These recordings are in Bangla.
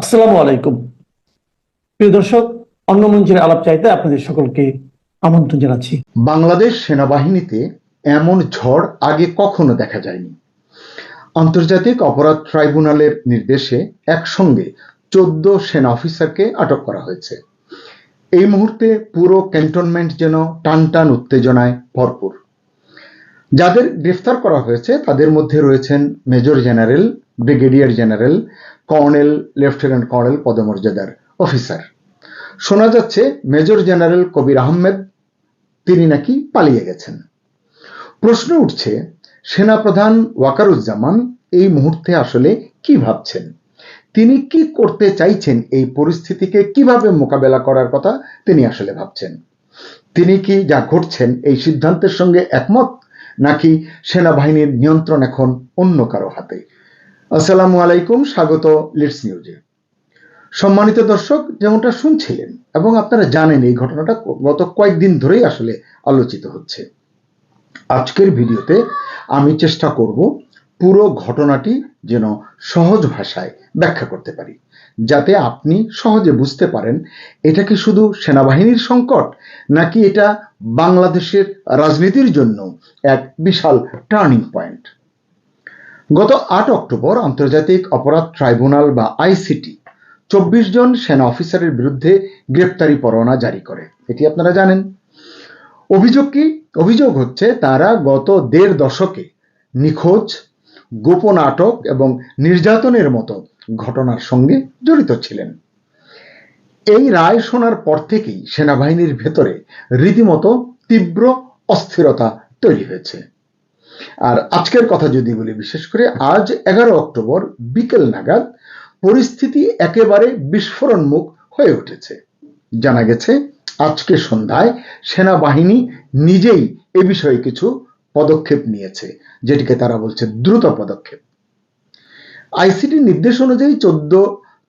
আসসালামু আলাইকুম। প্রিয় দর্শক, অন্য মঞ্চের আলাপ চাইতে আপনাদের সকলকে আমন্ত্রণ জানাচ্ছি। বাংলাদেশ সেনাবাহিনীতে এমন ঝড় আগে কখনো দেখা যায়নি। আন্তর্জাতিক অপরাধ ট্রাইব্যুনালের নির্দেশে একসঙ্গে চোদ্দ সেনা অফিসারকে আটক করা হয়েছে। এই মুহূর্তে পুরো ক্যান্টনমেন্ট যেন টান টান উত্তেজনায় ভরপুর। যাদের গ্রেফতার করা হয়েছে, তাদের মধ্যে রয়েছেন major general, brigadier general colonel, lieutenant colonel পদমর্যাদার অফিসার। শোনা যাচ্ছে মেজর জেনারেল কবির আহমেদ, তিনি নাকি পালিয়ে গেছেন। প্রশ্ন উঠছে, সেনাপ্রধান ওয়াকারুজ্জামান এই মুহূর্তে আসলে কি ভাবছেন? তিনি কি করতে চাইছেন এই পরিস্থিতিকে কীভাবে মোকাবেলা করার কথা তিনি আসলে ভাবছেন? তিনি কি যা ঘটছেন এই সিদ্ধান্তের সঙ্গে একমত, নাকি সেনাবাহিনীর নিয়ন্ত্রণ এখন অন্য কারও হাতে? আসসালামু আলাইকুম, স্বাগত লিডস নিউজে সম্মানিত দর্শক, যেমনটা শুনছিলেন এবং আপনারা জানেন, এই ঘটনাটা গত কয়েকদিন ধরেই আসলে আলোচিত হচ্ছে। আজকের ভিডিওতে আমি চেষ্টা করব পুরো ঘটনাটি যেন সহজ ভাষায় ব্যাখ্যা করতে পারি, যাতে আপনি সহজে বুঝতে পারেন, এটা কি শুধু সেনাবাহিনীর সংকট, নাকি এটা বাংলাদেশের রাজনীতির জন্য এক বিশাল টার্নিং পয়েন্ট গত আট অক্টোবর আন্তর্জাতিক অপরাধ ট্রাইব্যুনাল বা আইসিটি চব্বিশ জন সেনা অফিসারের বিরুদ্ধে গ্রেপ্তারি পরোয়ানা জারি করে। এটি আপনারা জানেন। অভিযোগ কি? অভিযোগ হচ্ছে, তারা গত দেড় দশকে নিখোঁজ, গোপন আটক এবং নির্যাতনের মতো ঘটনার সঙ্গে জড়িত ছিলেন। এই রায় শোনার পর থেকেই সেনাবাহিনীর ভেতরে রীতিমতো তীব্র অস্থিরতা তৈরি হয়েছে। আর আজকের কথা যদি বলি, বিশেষ করে আজ এগারো অক্টোবর বিকেল নাগাদ, পরিস্থিতি একেবারে বিস্ফোরণমুখ হয়ে উঠেছে। জানা গেছে, আজকে সন্ধ্যায় সেনাবাহিনী নিজেই এ বিষয়ে কিছু পদক্ষেপ নিয়েছে, যেটিকে তারা বলছে দ্রুত পদক্ষেপ। আইসিটি নির্দেশ অনুযায়ী চোদ্দ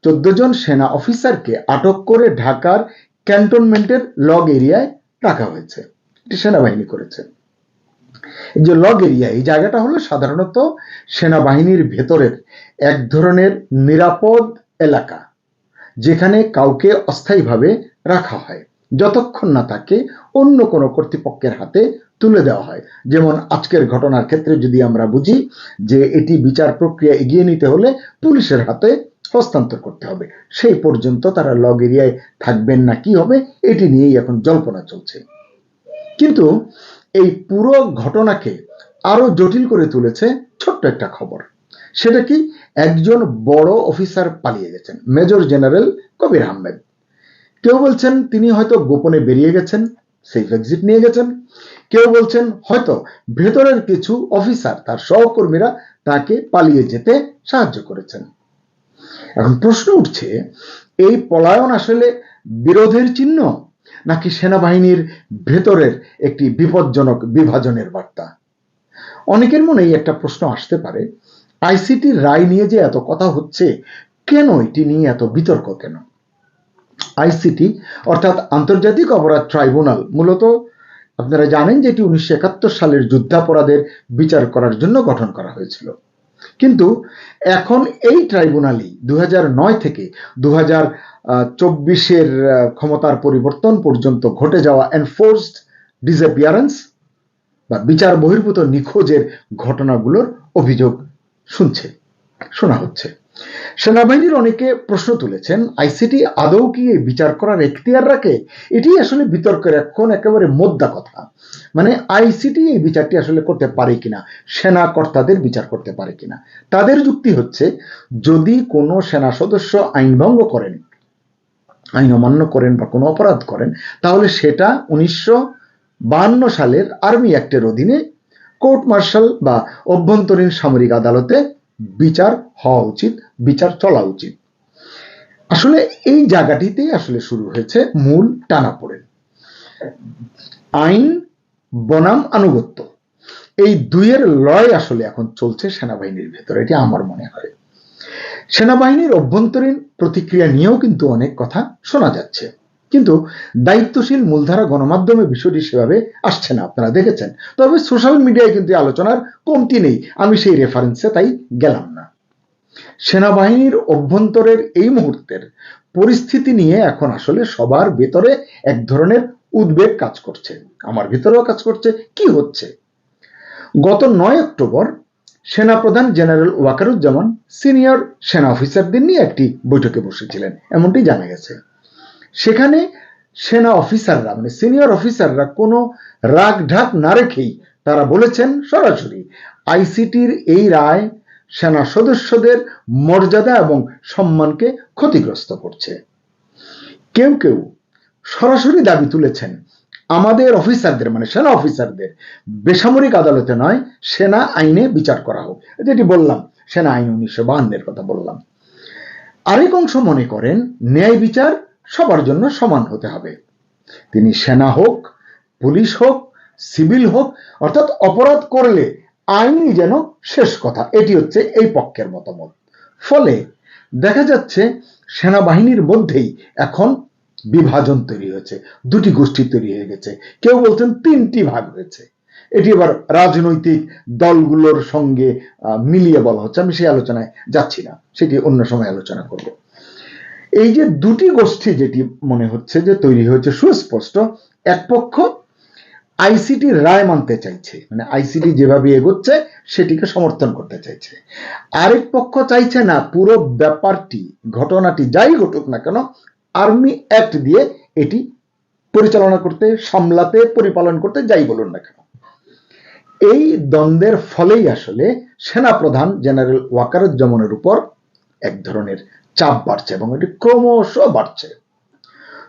চোদ্দ জন সেনা অফিসারকে আটক করে ঢাকার ক্যান্টনমেন্টের লগ এরিয়ায় রাখা হয়েছে। এটি সেনাবাহিনী করেছে। যে লগ এরিয়া এই জায়গাটা হলো সাধারণত সেনাবাহিনীর ভেতরের এক ধরনের নিরাপদ এলাকা, যেখানে কাউকে অস্থায়ীভাবে রাখা হয়, যতক্ষণ না তাকে অন্য কোনো কর্তৃপক্ষের হাতে তুলে দেওয়া হয়। যেমন আজকের ঘটনার ক্ষেত্রে যদি আমরা বুঝি যে এটি বিচার প্রক্রিয়া এগিয়ে নিতে হলে পুলিশের হাতে হস্তান্তর করতে হবে। সেই পর্যন্ত তারা লগ এরিয়ায় থাকবেন না, কি হবে? এটি নিয়েই এখন জল্পনা চলছে। কিন্তু এই পুরো ঘটনাকে আরও জটিল করে তুলেছে ছোট্ট একটা খবর। সেটা কি একজন বড় অফিসার পালিয়ে গেছেন, মেজর জেনারেল কবির আহমেদ। কেউ বলছেন তিনি হয়তো গোপনে বেরিয়ে গেছেন, সেফ এক্সিট নিয়ে গেছেন। কেউ বলছেন হয়তো ভেতরের কিছু অফিসার, তার সহকর্মীরা তাকে পালিয়ে যেতে সাহায্য করেছেন। এখন প্রশ্ন উঠছে, এই পলায়ন আসলে বিরোধের চিহ্ন নাকি সেনাবাহিনীর ভেতরের একটি বিপজ্জনক বিভাজনের বার্তা? অনেকের মনেই একটা প্রশ্ন আসতে পারে, আইসিটির রায় নিয়ে যে এত কথা হচ্ছে, কেন এটি নিয়ে এত বিতর্ক কেন? আইসিটি, অর্থাৎ আন্তর্জাতিক অপরাধ ট্রাইব্যুনাল, মূলত আপনারা জানেন যে এটি উনিশশো একাত্তর সালের যুদ্ধাপরাধের বিচার করার জন্য গঠন করা হয়েছিল। কিন্তু এখন এই ট্রাইব্যুনালই দু হাজার নয় থেকে দু চব্বিশের ক্ষমতার পরিবর্তন পর্যন্ত ঘটে যাওয়া এনফোর্সড ডিসঅ্যাপিয়ারেন্স বা বিচার বহির্ভূত নিখোঁজের ঘটনাগুলোর অভিযোগ শুনছে, শোনা হচ্ছে। সেনাবাহিনীর অনেকে প্রশ্ন তুলেছেন, আইসিটি আদৌ কি বিচার করার এখতিয়ার রাখে? এটি আসলে বিতর্কের এখন একেবারে মোদ্দা কথা। মানে আইসিটি এই বিচারটি আসলে করতে পারে কিনা? সেনা কর্তাদের বিচার করতে পারে কিনা? তাদের যুক্তি হচ্ছে, যদি কোনো সেনা সদস্য আইন ভঙ্গ করেন, আইন অমান্য করেন বা কোনো অপরাধ করেন, তাহলে সেটা উনিশশো সালের আর্মি অ্যাক্টের অধীনে কোর্ট মার্শাল বা অভ্যন্তরীণ সামরিক আদালতে বিচার হওয়া উচিত, বিচার চলা উচিত। আসলে এই জায়গাটিতেই আসলে শুরু হয়েছে মূল টানাপোড়েন। আইন বনাম আনুগত্য। এই দুইয়ের লড়াই আসলে এখন চলছে সেনাবাহিনীর ভেতরে, এটি আমার মনে হয়। সেনাবাহিনীর অভ্যন্তরীণ প্রতিক্রিয়া নিয়েও কিন্তু অনেক কথা শোনা যাচ্ছে। কিন্তু দায়িত্বশীল মূলধারা গণমাধ্যমে বিষয়টি সেভাবে আসছে না, আপনারা দেখেছেন। তবে সোশ্যাল মিডিয়ায় কিন্তু আলোচনার কমতি নেই, আমি সেই রেফারেন্সে তাই গেলাম না। সেনাবাহিনীর অভ্যন্তরের এই মুহূর্তের পরিস্থিতি নিয়ে এখন আসলে সবার ভেতরে এক ধরনের উদ্বেগ কাজ করছে, আমার ভিতরেও কাজ করছে। কি হচ্ছে? গত নয় অক্টোবর সেনাপ্রধান জেনারেল ওয়াকারুজ্জামান সিনিয়র সেনা অফিসারদের নিয়ে একটি বৈঠকে বসেছিলেন, এমনটি জানা গেছে। সেখানে সেনা অফিসাররা মানে সিনিয়র অফিসাররা কোনো রাগ ঢাক না রেখেই তারা বলেছেন সরাসরি, আইসিটির এই রায় সেনা সদস্যদের মর্যাদা এবং সম্মানকে ক্ষতিগ্রস্ত করছে। কেউ কেউ সরাসরি দাবি তুলেছেন, আমাদের অফিসারদের মানে সেনা অফিসারদের বেসামরিক আদালতে নয়, সেনা আইনে বিচার করা হোক। যেটি বললাম, সেনা আইন উনিশশো বাহান্নের কথা বললাম। আরেক অংশ মনে করেন, ন্যায় বিচার সবার জন্য সমান হতে হবে। তিনি সেনা হোক, পুলিশ হোক, সিভিল হোক, অর্থাৎ অপরাধ করলে আইনই যেন শেষ কথা। এটি হচ্ছে এই পক্ষের মতামত। ফলে দেখা যাচ্ছে সেনাবাহিনীর মধ্যেই এখন বিভাজন তৈরি হয়েছে, দুটি গোষ্ঠী তৈরি হয়ে গেছে, কেউ বলছেন তিনটি ভাগ হয়েছে। এটি এবার রাজনৈতিক দলগুলোর সঙ্গে মিলিয়ে বলা হচ্ছে। আমি সেই আলোচনায় যাচ্ছি না, সেটি অন্য সময় আলোচনা করব। এই যে দুটি গোষ্ঠী যেটি মনে হচ্ছে যে তৈরি হয়েছে সুস্পষ্ট, এক পক্ষ আইসিটি রায় মানতে চাইছে মানে আইসিটি যেভাবে এগোচ্ছে সেটিকে সমর্থন করতে চাইছে। আরেক পক্ষ চাইছে না পুরো ব্যাপারটি, ঘটনাটি যাই ঘটুক না কেন আর্মি অ্যাক্ট দিয়ে এটি পরিচালনা করতে, সামলাতে, পরিপালন করতে যাই বলুন না কেন। এই দ্বন্দ্বের ফলেই আসলে সেনাপ্রধান জেনারেল ওয়াকারুজ্জামানের উপর এক ধরনের চাপ বাড়ছে এবং এটি ক্রমশ বাড়ছে।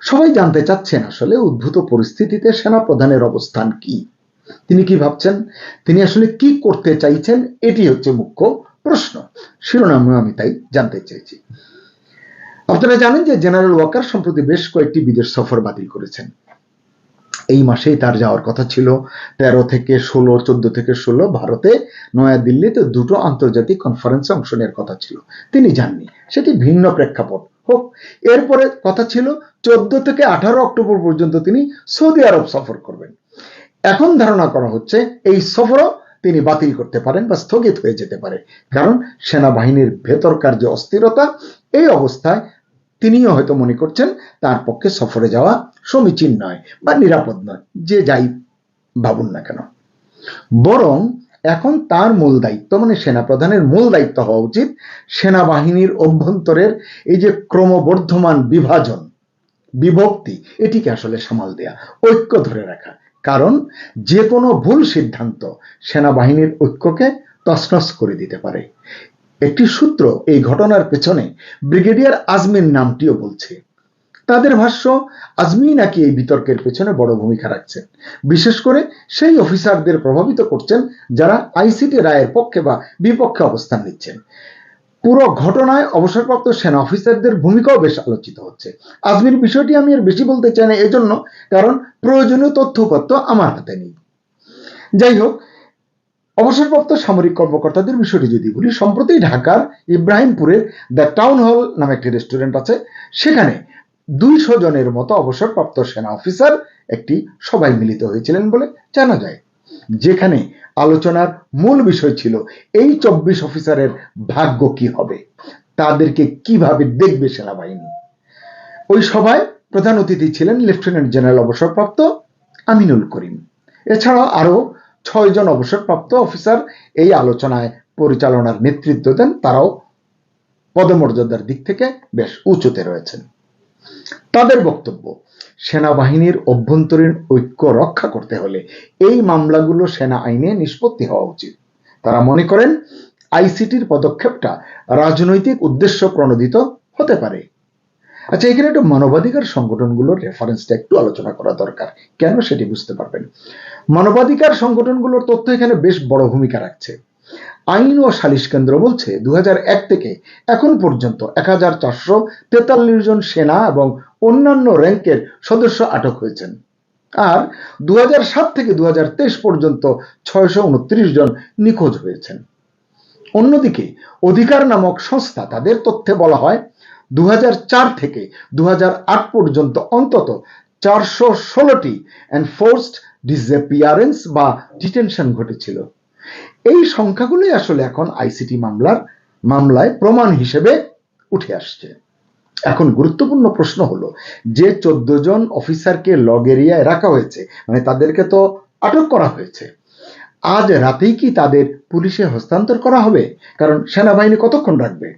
সবাই জানতে চাচ্ছেন আসলে উদ্ভূত পরিস্থিতিতে সেনাপ্রধানের অবস্থান কি? তিনি কি ভাবছেন? তিনি আসলে কি করতে চাইছেন? এটি হচ্ছে মুখ্য প্রশ্ন। শিরোনামে আমি তাই জানতে চাইছি। আপনারা জানেন যে জেনারেল ওয়াকার সম্প্রতি বেশ কয়েকটি বিদেশ সফর বাতিল করেছেন। এই মাসেই তার যাওয়ার কথা ছিল। তেরো থেকে ষোলো, চোদ্দ থেকে ষোলো ভারতে, নয়াদিল্লিতে দুটো আন্তর্জাতিক কনফারেন্সে অংশ নেওয়ার কথা ছিল। তিনি যাননি। সেটি ভিন্ন প্রেক্ষাপট। হোক, এরপরে কথা ছিল চোদ্দ থেকে আঠারো অক্টোবর পর্যন্ত তিনি সৌদি আরব সফর করবেন। এখন ধারণা করা হচ্ছে এই সফরও তিনি বাতিল করতে পারেন বা স্থগিত হয়ে যেতে পারে। কারণ সেনাবাহিনীর ভেতরকার যে অস্থিরতা, এই অবস্থায় তিনিও হয়তো মনে করছেন তার পক্ষে সফরে যাওয়া সমীচীন নয় বা নিরাপদ নয়, যে যাই ভাবুন না কেন। বরং এখন তার মূল দায়িত্ব মানে সেনাপ্রধানের মূল দায়িত্ব হওয়া উচিত সেনাবাহিনীর অভ্যন্তরের এই যে ক্রমবর্ধমান বিভাজন, বিভক্তি, এটিকে আসলে সামাল দেয়া, ঐক্য ধরে রাখা। কারণ যে কোনো ভুল সিদ্ধান্ত সেনাবাহিনীর ঐক্যকে তছনছ করে দিতে পারে। একটি সূত্র এই ঘটনার পেছনে ব্রিগেডিয়ার আজমিন নামটিও বলছে। তাদের ভাষ্য আজমি নাকি এই বিতর্কের পেছনে বড় ভূমিকা রাখছেন। বিশেষ করে সেই অফিসারদের প্রভাবিত করছেন যারা আইসিটি রায়ের পক্ষে বা বিপক্ষে অবস্থান নিচ্ছেন। পুরো ঘটনায় অবসরপ্রাপ্ত সেনা অফিসারদের ভূমিকাও বেশ আলোচিত হচ্ছে। আজমির বিষয়টি আমি আর বেশি বলতে চাই না, এজন্য কারণ প্রয়োজনীয় তথ্যপত্র আমার হাতে নেই। যাই হোক অবসরপ্রাপ্ত সামরিক কর্মকর্তাদের বিষয়টি যদি বলি, সম্প্রতি ঢাকার ইব্রাহিমপুরের দ্য টাউন হল নামে একটি রেস্টুরেন্ট আছে। সেখানে দুইশো জনের মতো অবসরপ্রাপ্ত সেনা অফিসার একটি সবাই মিলিত হয়েছিলেন বলে জানা যায়। যেখানে আলোচনার মূল বিষয় ছিল, এই চব্বিশ অফিসারের ভাগ্য কি হবে? তাদেরকে কীভাবে দেখবে সেনাবাহিনী? ওই সভায় প্রধান অতিথি ছিলেন লেফটেন্যান্ট জেনারেল অবসরপ্রাপ্ত আমিনুল করিম। এছাড়াও আরও ছয়জন অবসরপ্রাপ্ত অফিসার এই আলোচনায় পরিচালনার নেতৃত্ব দেন। তারাও পদমর্যাদার দিক থেকে বেশ উঁচুতে রয়েছেন। তাদের বক্তব্য, সেনাবাহিনীর অভ্যন্তরীণ ঐক্য রক্ষা করতে হলে এই মামলাগুলো সেনা আইনে নিষ্পত্তি হওয়া উচিত। তারা মনে করেন, আইসিটির পদক্ষেপটা রাজনৈতিক উদ্দেশ্য প্রণোদিত হতে পারে। আচ্ছা এখানে একটু মানবাধিকার সংগঠনগুলোর রেফারেন্সটা একটু আলোচনা করা দরকার। কেন সেটি বুঝতে পারবেন? মানবাধিকার সংগঠনগুলোর তথ্য এখানে বেশ বড় ভূমিকা রাখছে। আইন ও সালিশ কেন্দ্র বলছে দু হাজার এক থেকে এখন পর্যন্ত এক হাজার চারশো তেতাল্লিশ জন সেনা এবং অন্যান্য র্যাঙ্কের সদস্য আটক হয়েছেন। আর দু হাজার সাত থেকে দু হাজার তেইশ পর্যন্ত ছয়শো উনত্রিশ জন নিখোঁজ হয়েছেন। অন্যদিকে, অধিকার নামক সংস্থা, তাদের তথ্যে বলা হয় দু হাজার চার থেকে দু হাজার আট পর্যন্ত অন্তত চারশো ষোলোটি এনফোর্সড ডিসঅ্যাপিয়ারেন্স বা ডিটেনশন ঘটেছিল। এই সংখ্যাগুলোই আসলে এখন আইসিটি মামলার মামলায় প্রমাণ হিসেবে উঠে আসছে। এখন গুরুত্বপূর্ণ প্রশ্ন হলো, যে চোদ্দ জন অফিসারকে লগ এরিয়ায় রাখা হয়েছে মানে তাদেরকে তো আটক করা হয়েছে, আজ রাতেই কি তাদের পুলিশে হস্তান্তর করা হবে? কারণ সেনাবাহিনী কতক্ষণ রাখবে?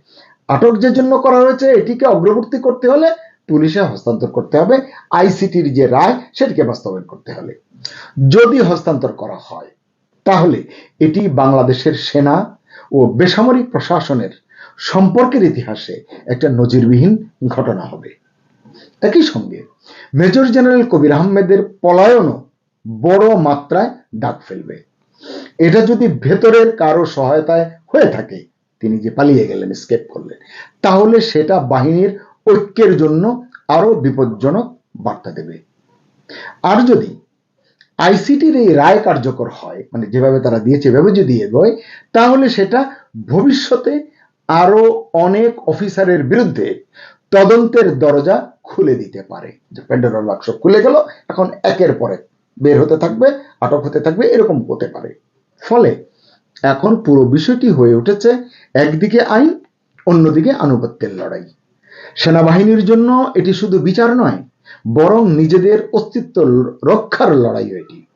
আটক যে জন্য করা হয়েছে, এটিকে অগ্রবর্তী করতে হলে পুলিশে হস্তান্তর করতে হবে। আইসিটির যে রায়, সেটিকে বাস্তবায়ন করতে হলে। যদি হস্তান্তর করা হয়, তাহলে এটি বাংলাদেশের সেনা ও বেসামরিক প্রশাসনের সম্পর্কের ইতিহাসে একটা নজিরবিহীন ঘটনা হবে। একই সঙ্গে মেজর জেনারেল কবির আহমেদের পলায়নও বড় মাত্রায় ডাক ফেলবে। এটা যদি ভেতরের কারও সহায়তায় হয়ে থাকে তিনি যে পালিয়ে গেলেন স্কেপ করলেন। তাহলে সেটা বাহিনীর ঐক্যের জন্য আরও বিপজ্জনক বার্তা দেবে। আর যদি আইসিটির এই রায় কার্যকর হয় মানে যেভাবে তারা দিয়েছে, এভাবে যদি এগোয়, তাহলে সেটা ভবিষ্যতে আরও অনেক অফিসারের বিরুদ্ধে তদন্তের দরজা খুলে দিতে পারে। যে প্যান্ডোরার বাক্স খুলে গেল, এখন একের পরে বের হতে থাকবে, আটক হতে থাকবে, এরকম হতে পারে। ফলে এখন পুরো বিষয়টি হয়ে উঠেছে একদিকে আইন, অন্যদিকে আনুগত্যের লড়াই। সেনাবাহিনীর জন্য এটি শুধু বিচার নয়, বরং নিজেদের অস্তিত্ব রক্ষার লড়াইও এটি।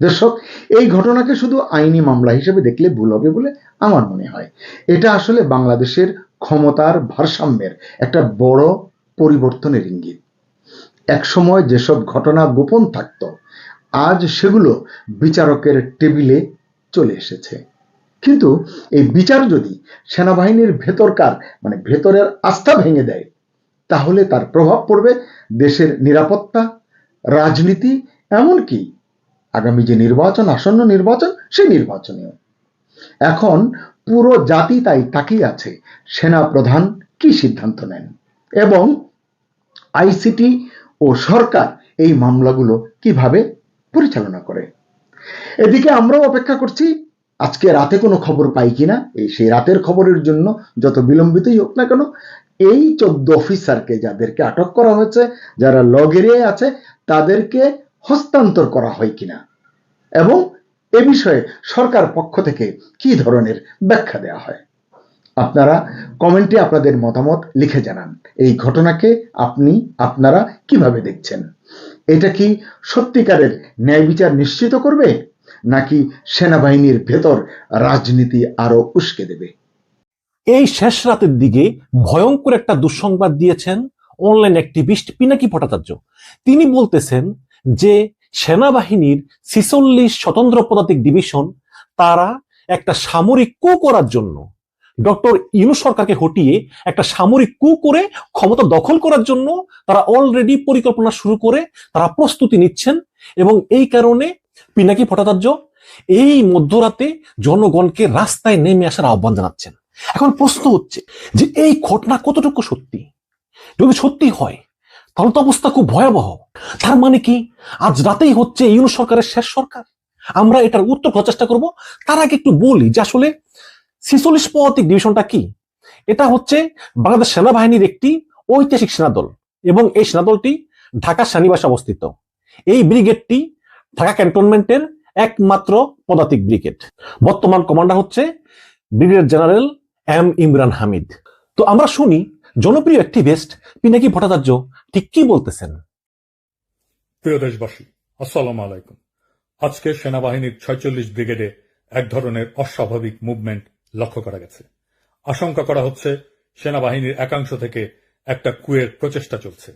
দর্শক, এই ঘটনাকে শুধু আইনি মামলা হিসেবে দেখলে ভুল হবে বলে আমার মনে হয়। এটা আসলে বাংলাদেশের ক্ষমতার ভারসাম্যের একটা বড় পরিবর্তনের ইঙ্গিত। একসময় যেসব ঘটনা গোপন থাকতো, আজ সেগুলো বিচারকের টেবিলে চলে এসেছে। কিন্তু এই বিচার যদি সেনাবাহিনীর ভেতরকার মানে ভেতরের আস্থা ভেঙে দেয়, তাহলে তার প্রভাব পড়বে দেশের নিরাপত্তা, রাজনীতি, এমনকি আগামী যে নির্বাচন, আসন্ন নির্বাচন, সেই নির্বাচনেও। এখন পুরো জাতি তাই তাকিয়ে আছে, সেনা প্রধান কি সিদ্ধান্ত নেন? এবং আইসিটি ও সরকার এই মামলাগুলো কীভাবে পরিচালনা করে? এদিকে আমরাও অপেক্ষা করছি আজকে রাতে কোনো খবর পাই কিনা? এই সেই রাতের খবরের জন্য যত বিলম্বিতই হোক না কেন, এই চোদ্দ অফিসারকে যাদেরকে আটক করা হয়েছে, যারা লগ এরিয়ায় আছে, তাদেরকে হস্তান্তর করা হয় কিনা? এবং এ বিষয়ে সরকার পক্ষ থেকে কি ধরনের ব্যাখ্যা দেওয়া হয়? আপনারা কমেন্টে আপনাদের মতামত লিখে জানান। এই ঘটনাকে আপনি, আপনারা কীভাবে দেখছেন? এটা কি সত্যিকারের ন্যায় বিচার নিশ্চিত করবে? নাকি সেনাবাহিনীর ভেতর রাজনীতি আরও উস্কে দেবে? এই শেষ রাতের দিকে ভয়ঙ্কর একটা দুঃসংবাদ দিয়েছেন অনলাইন অ্যাক্টিভিস্ট পিনাকি ভট্টাচার্য। তিনি বলতেছেন যে, সেনাবাহিনীর ছিচল্লিশ স্বতন্ত্র পদাতিক ডিভিশন তারা একটা সামরিক কু করার জন্য, ডক্টর ইনু সরকারকে হটিয়ে একটা সামরিক কু করে ক্ষমতা দখল করার জন্য তারা অলরেডি পরিকল্পনা শুরু করে, তারা প্রস্তুতি নিচ্ছেন এবং এই কারণে পিনাকি ভট্টাচার্য এই মধ্যরাতে জনগণকে রাস্তায় নেমে আসার আহ্বান জানাচ্ছেন। এখন প্রশ্ন হচ্ছে যে এই ঘটনা কতটুকু সত্যি? যদি সত্যি হয়, তাহলে তো অবস্থা খুব ভয়াবহ। তার মানে কি? আজ রাতেই হচ্ছে ইউনু সরকারের শেষ সরকার। আমরা এটার উত্তর খোঁজার চেষ্টা করব। তার আগে একটু বলি যে আসলে ছিচল্লিশ পদাতিক ডিভিশনটা কি? এটা হচ্ছে বাংলাদেশ সেনাবাহিনীর একটি ঐতিহাসিক সেনাদল এবং এই সেনাদলটি ঢাকা সেনানিবাসে অবস্থিত। এই ব্রিগেডটি ঢাকা ক্যান্টনমেন্টের একমাত্র পদাতিক ব্রিগেড। বর্তমান কমান্ডার হচ্ছে brigadier general M Imran Hamid. তো আমরা শুনি, জনপ্রিয় অ্যাক্টিভিস্ট পিনাকি ভট্টাচার্য ঠিক কি বলতেছেন? প্রিয় দেশবাসী, আসসালাম আলাইকুম। আজকে সেনাবাহিনীর ছয়চল্লিশ ব্রিগেডে এক ধরনের অস্বাভাবিক মুভমেন্ট লক্ষ্য করা গেছে। আশঙ্কা করা হচ্ছে সেনাবাহিনীর একাংশ থেকে একটা কুয়ের প্রচেষ্টা চলছে।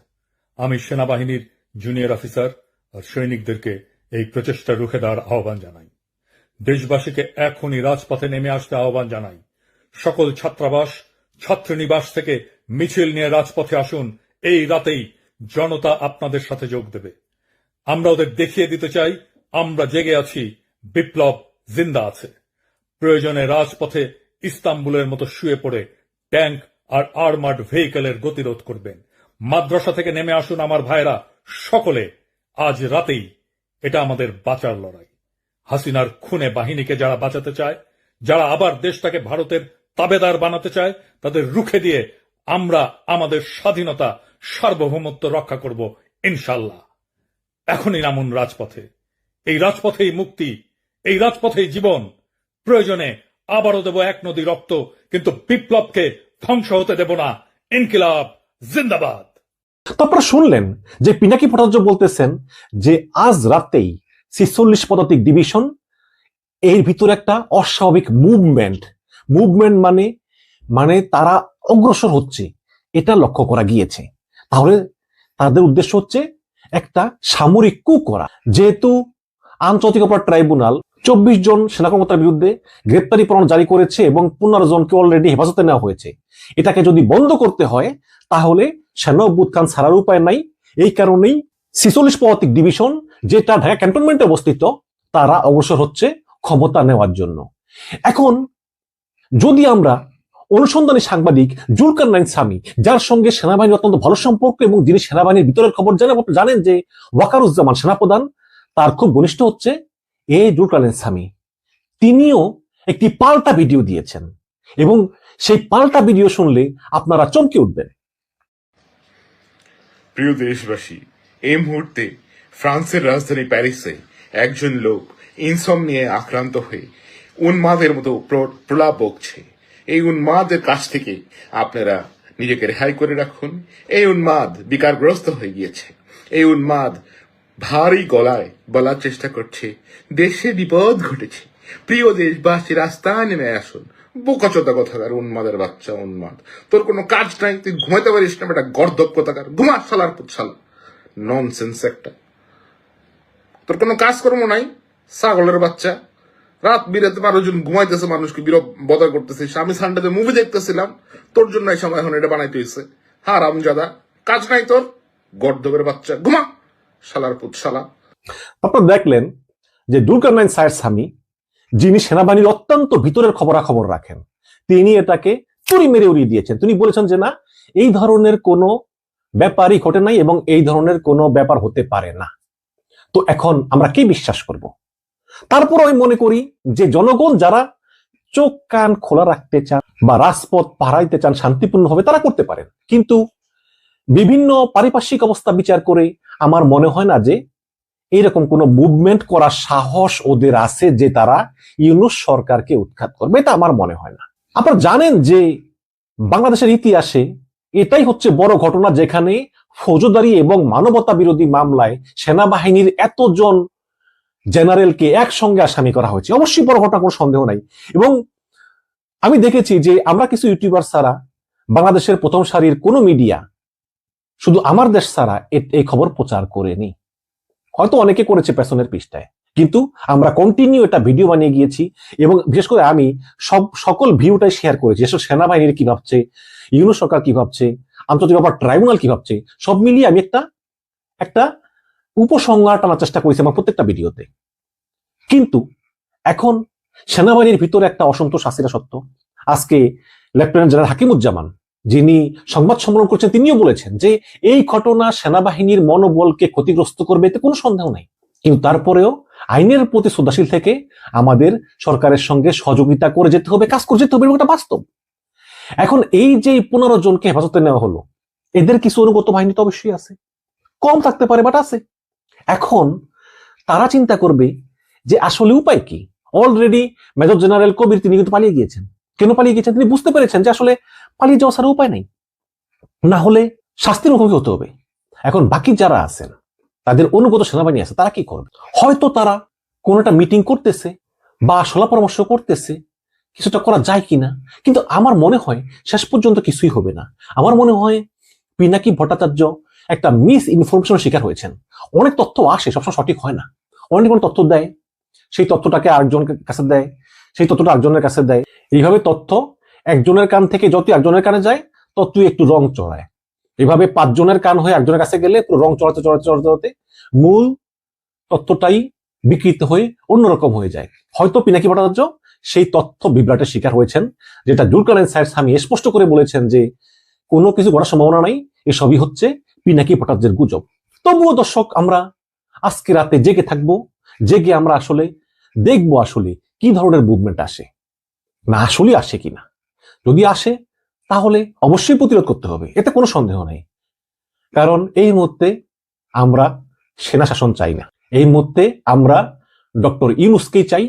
আমি সেনাবাহিনীর জুনিয়র অফিসার আর সৈনিকদেরকে এই প্রচেষ্টা রুখে দেওয়ার আহ্বান জানাই। দেশবাসীকে এখনই রাজপথে নেমে আসতে আহ্বান জানাই। সকল ছাত্রাবাস, ছাত্রনিবাস থেকে মিছিল নিয়ে রাজপথে আসুন। এই রাতেই জনতা আপনাদের সাথে যোগ দেবে। আমরা ওদের দেখিয়ে দিতে চাই, আমরা জেগে আছি, বিপ্লব জিন্দা আছে। প্রয়োজনে রাজপথে ইস্তাম্বুলের মতো শুয়ে পড়ে ট্যাঙ্ক আর আর্মার্ড ভেহিকেলের গতিরোধ করবেন। মাদ্রাসা থেকে নেমে আসুন আমার ভাইরা সকলে। আজ রাতেই এটা আমাদের বাঁচার লড়াই। হাসিনার খুনে বাহিনীকে যারা বাঁচাতে চায়, যারা আবার দেশটাকে ভারতের তাবেদার বানাতে চায়, তাদের রুখে দিয়ে আমরা আমাদের স্বাধীনতা, সার্বভৌমত্ব রক্ষা করব ইনশাল্লাহ এখনই নামুন রাজপথে। এই রাজপথেই মুক্তি, এই রাজপথেই জীবন। প্রয়োজনে আবারও দেব এক নদী রক্ত, কিন্তু বিপ্লবকে ধ্বংস হতে দেব না। ইনকিলাব, জিন্দাবাদ। তো আপনারা শুনলেন যে পিনাকি ভট্টাচার্য বলতেছেন যে আজ রাতেই ছিচল্লিশ পদাতিক ডিভিশন এর ভিতরে একটা অস্বাভাবিক মুভমেন্ট মুভমেন্ট মানে মানে তারা অগ্রসর হচ্ছে, এটা লক্ষ্য করা গিয়েছে। তাহলে তাদের উদ্দেশ্য হচ্ছে একটা সামরিক কু করা। যেহেতু আন্তর্জাতিক অপরাধ ট্রাইব্যুনাল চব্বিশ জন সেনা কর্মকর্তার বিরুদ্ধে গ্রেপ্তারি পরোয়ানা জারি করেছে এবং পনেরো জনকে অলরেডি হেফাজতে নেওয়া হয়েছে। এটাকে যদি বন্ধ করতে হয়, তাহলে সেনা অভ্যুত্থান ছাড়ার উপায় নাই। এই কারণেই ছিচল্লিশ পদাতিক ডিভিশন, যেটা ঢাকা ক্যান্টনমেন্টে অবস্থিত, তারা অগ্রসর হচ্ছে ক্ষমতা নেওয়ার জন্য। এখন, যদি আমরা অনুসন্ধানী সাংবাদিক জুলকার নাইন স্বামী যার সঙ্গে সেনাবাহিনীর অত্যন্ত ভালো সম্পর্ক এবং যিনি সেনাবাহিনীর ভিতরের খবর জানেন জানেন যে ওয়াকারুজ্জামান সেনাপ্রধান, তার খুব ঘনিষ্ঠ হচ্ছে এ জুলকার নাইন স্বামী তিনিও একটি পাল্টা ভিডিও দিয়েছেন এবং সেই পাল্টা ভিডিও শুনলে আপনারা চমকে উঠবেন। প্রিয় দেশবাসী, এই মুহূর্তে ফ্রান্সের রাজধানী প্যারিসে একজন লোক ইনসম নিয়ে আক্রান্ত হয়ে উন্মাদের মতো প্র- প্রলাপ বকছে। এই উন্মাদের কাছ থেকে আপনারা নিজেকে রেহাই করে রাখুন। এই উন্মাদ বিকারগ্রস্ত হয়ে গিয়েছে। এই উন্মাদ ভারী গলায় বলার চেষ্টা করছে, দেশে বিপদ ঘটেছে। প্রিয় দেশবাসী রাস্তায় নেমে আসুন। বোকাচোদা কথাকার উন্মাদের বাচ্চা, উন্মাদ। তোর কোনো কাজ নাই, তুই ঘুমাইতে পারিস না, বেটা গর্দব কথাকার ঘুমা সালার পুচ্ছাল ননসেন্স একটা। তোর কোনো কাজকর্ম নাই, ছাগলের বাচ্চা। রাত বিরাতে মানুষজন ঘুমাইতেছে মানুষকে বিরোধ বদা করতেছে। আমি সানডেতে মুভি দেখতেছিলাম, তোর জন্য এই সময় এখন এটা বানাইতে হয়েছে হ্যাঁ রামজাদা কাজ নাই তোর গর্দবের বাচ্চা। ঘুমা, শালার পুত, শালা। আপনারা দেখলেন যে দুর্গানাইন সায়ের স্বামী যিনি সেনাবাহিনীর অত্যন্ত ভিতরের খবরাখবর রাখেন, তিনি এটাকে চুরি মেরে উড়িয়ে দিয়েছেন। তিনি বলেছেন যে, না, এই ধরনের কোনো ব্যাপারই ঘটে নাই এবং এই ধরনের কোনো ব্যাপার হতে পারে না। তো এখন আমরা কি বিশ্বাস করব? তারপর আমি মনে করি যে, জনগণ যারা চোখ কান খোলা রাখতে চান বা রাজপথ পাহারাইতে চান, শান্তিপূর্ণভাবে তারা করতে পারেন। কিন্তু বিভিন্ন পারিপার্শ্বিক অবস্থা বিচার করে আমার মনে হয় না যে এইরকম কোন মুভমেন্ট করার সাহস ওদের আছে যে তারা ইউনুস সরকারকে উৎখাত করবে? এটা আমার মনে হয় না। আপনারা জানেন যে বাংলাদেশের ইতিহাসে এটাই হচ্ছে বড় ঘটনা যেখানে ফৌজদারি এবং মানবতা বিরোধী মামলায় সেনাবাহিনীর এতজন জেনারেলকে একসঙ্গে আসামি করা হয়েছে। অবশ্যই বড় ঘটনা, কোনো সন্দেহ নাই। এবং আমি দেখেছি যে আমরা কিছু ইউটিউবার ছাড়া, বাংলাদেশের প্রথম সারির কোনো মিডিয়া, শুধু আমার দেশ ছাড়া এই খবর প্রচার করেনি। হয়তো অনেকে করেছে পেছনের পৃষ্ঠায়। কিন্তু আমরা কন্টিনিউ এটা ভিডিও বানিয়ে গিয়েছি এবং বিশেষ করে আমি সব, সকল ভিউটাই শেয়ার করেছি। এসব সেনাবাহিনীর কি ভাবছে ইউনো সরকার কি ভাবছে, আন্তর্জাতিক ব্যাপার ট্রাইব্যুনাল কি ভাবছে, সব মিলিয়ে আমি একটা একটা উপসংহার টানার চেষ্টা করেছি আমার প্রত্যেকটা ভিডিওতে কিন্তু এখন সেনাবাহিনীর ভিতরে একটা অসন্তোষ আসিরা সত্য। আজকে লেফটেন্যান্ট জেনারেল হাকিমুজ্জামান যিনি সংবাদ সম্মেলন করছেন, তিনিও বলেছেন যে এই ঘটনা সেনাবাহিনীর মনোবলকে ক্ষতিগ্রস্ত করবে এতে কোনো সন্দেহ নাই। কিন্তু তারপরেও আইনের প্রতি শ্রদ্ধাশীল থেকে আমাদের সরকারের সঙ্গে সহযোগিতা করে যেতে হবে, কাজ করে যেতে হবে, এবং এটা বাস্তব। এখন এই যে পনেরো জনকে হেফাজতে নেওয়া হলো, এদের কিছু অনুগত বাহিনী তো অবশ্যই আছে। কম থাকতে পারে বাট আছে। এখন তারা চিন্তা করবে যে আসলে উপায় কি? অলরেডি মেজর জেনারেল কবির তিনি কিন্তু পালিয়ে গিয়েছেন। কেন পালিয়ে গিয়েছেন? তিনি বুঝতে পেরেছেন যে আসলে পালিয়ে যাওয়া ছাড়া উপায় নাই। না হলে শাস্তির মুখোমুখি হতে হবে। এখন বাকি যারা আছেন, তাদের অনুগত সেনাবাহিনী আছে, তারা কি করবে? হয়তো তারা কোন একটা মিটিং করতেছে বা সলা পরামর্শ করতেছে, কিছুটা করা যায় কিনা? কিন্তু আমার মনে হয় শেষ পর্যন্ত কিছুই হবে না। আমার মনে হয় পিনাকি ভট্টাচার্য একটা মিস ইনফরমেশনের শিকার হয়েছেন। অনেক তথ্য আসে, সবসময় সঠিক হয় না। অনেক তথ্য দেয়, সেই তথ্যটাকে আরেকজনের কাছে দেয়, সেই তথ্যটা আরেকজনের কাছে দেয়। এইভাবে তথ্য একজনের কান থেকে যতই একজনের কানে যায়, ততই একটু রং চড়ায়। এভাবে পাঁচজনের কান হয়ে একজনের কাছে গেলে পুরো রং চড়াতে চড়াতে চড়াতে চড়াতে মূল তথ্যটাই বিকৃত হয়ে অন্যরকম হয়ে যায়। হয়তো পিনাকি ভট্টাচার্য সেই তথ্য বিভ্রাটের শিকার হয়েছেন, যেটা জুলকালেন স্যার স্বামী স্পষ্ট করে বলেছেন যে কোনো কিছু ঘটার সম্ভাবনা নাই, এসবই হচ্ছে পিনাকি ভট্টাচার্যের গুজব। তবুও দর্শক, আমরা আজকে রাতে জেগে থাকব, জেগে আমরা আসলে দেখব আসলে কি ধরনের মুভমেন্ট আসে। না আসলে আসে কিনা? যদি আসে, তাহলে অবশ্যই প্রতিরোধ করতে হবে, এতে কোনো সন্দেহ নেই। কারণ এই মুহূর্তে আমরা সেনা শাসন চাই না। এই মুহূর্তে আমরা ডক্টর ইউনুসকেই চাই,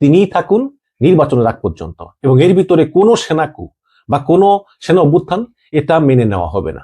তিনিই থাকুন নির্বাচনের আগ পর্যন্ত। এবং এর ভিতরে কোনো সেনাকু বা কোনো সেনা অভ্যুত্থান এটা মেনে নেওয়া হবে না।